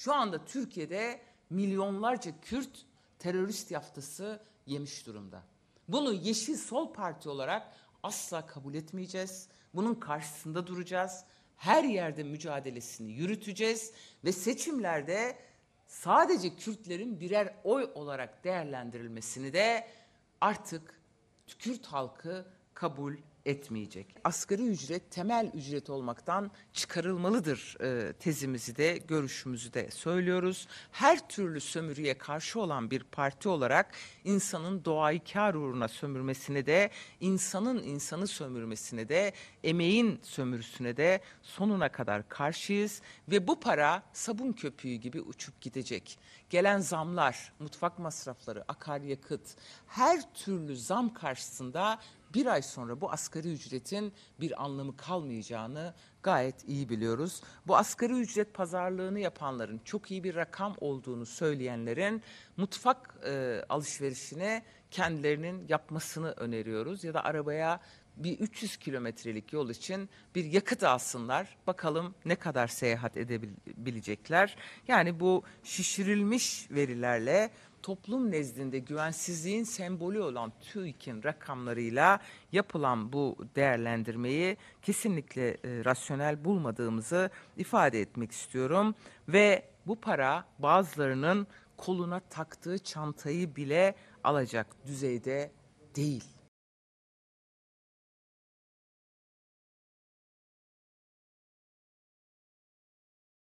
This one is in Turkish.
Şu anda Türkiye'de milyonlarca Kürt terörist yaftası yemiş durumda. Bunu Yeşil Sol Parti olarak asla kabul etmeyeceğiz. Bunun karşısında duracağız. Her yerde mücadelesini yürüteceğiz ve seçimlerde sadece Kürtlerin birer oy olarak değerlendirilmesini de artık Kürt halkı kabul etmeyecek. Asgari ücret temel ücret olmaktan çıkarılmalıdır e, tezimizi de görüşümüzü de söylüyoruz. Her türlü sömürüye karşı olan bir parti olarak insanın doğayı kar uğruna sömürmesine de insanın insanı sömürmesine de emeğin sömürüsüne de sonuna kadar karşıyız ve bu para sabun köpüğü gibi uçup gidecek. Gelen zamlar, mutfak masrafları, akaryakıt her türlü zam karşısında bir ay sonra bu asgari ücretin bir anlamı kalmayacağını gayet iyi biliyoruz. Bu asgari ücret pazarlığını yapanların çok iyi bir rakam olduğunu söyleyenlerin mutfak e, alışverişine kendilerinin yapmasını öneriyoruz ya da arabaya bir 300 kilometrelik yol için bir yakıt alsınlar. Bakalım ne kadar seyahat edebilecekler. Yani bu şişirilmiş verilerle toplum nezdinde güvensizliğin sembolü olan TÜİK'in rakamlarıyla yapılan bu değerlendirmeyi kesinlikle e, rasyonel bulmadığımızı ifade etmek istiyorum ve bu para bazılarının koluna taktığı çantayı bile alacak düzeyde değil.